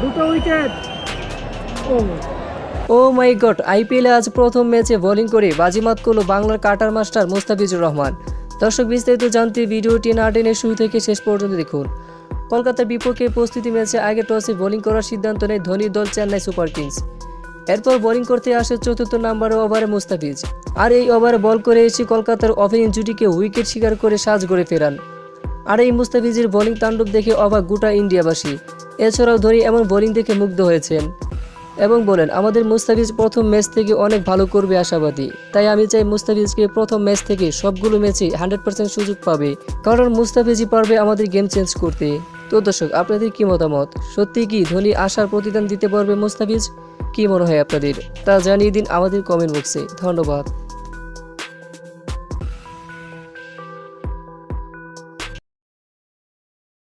দুটো উইকেট ও মাই গড আইপিএলে আজ প্রথম ম্যাচে বোলিং করে বাজিমাত করল বাংলার কাটার মাস্টার মুস্তাফিজুর রহমান। দর্শক, বিস্তারিত জানতে ভিডিওটি না টেনে শুরু থেকে শেষ পর্যন্ত দেখুন। কলকাতার বিপক্ষে প্রস্তুতি ম্যাচে আগে টসে বোলিং করার সিদ্ধান্ত নেয় ধোনির দল চেন্নাই সুপার কিংস। এরপর বোলিং করতে আসে চতুর্থ নম্বরে ওভারে মুস্তাফিজ। আর এই ওভারে বল করে এসে কলকাতার ওপেনিং জুটিকে উইকেট শিকার করে সাজ করে ফেরান। আর এই মুস্তাফিজের বোলিং তাণ্ডব দেখে অবাক গোটা ইন্ডিয়াবাসী। এছাড়াও ধোনি এমন বোলিং দেখে মুগ্ধ হয়েছেন এবং বলেন, আমাদের মুস্তাফিজ প্রথম ম্যাচ থেকে অনেক ভালো করবে আশাবাদী। তাই আমি চাই মুস্তাফিজকে প্রথম ম্যাচ থেকে সবগুলো ম্যাচে হান্ড্রেড পার্সেন্ট সুযোগ পাবে। কারণ মুস্তাফিজই পারবে আমাদের গেম চেঞ্জ করতে। তো দর্শক, আপনাদের কি মতামত? সত্যি কি ধোনি আশার প্রতিদান দিতে পারবে মুস্তাফিজ? কি মনে হয় আপনাদের? তা জানিয়ে দিন আমাদের কমেন্ট বক্সে ধন্যবাদ।